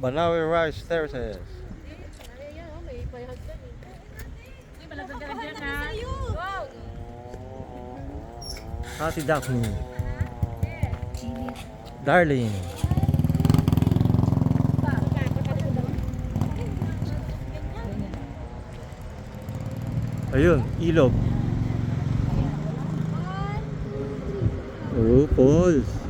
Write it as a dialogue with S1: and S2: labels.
S1: Banawi Rice Terraces. Ate Daphne. Darling. Ayun, ilog. Oh, falls.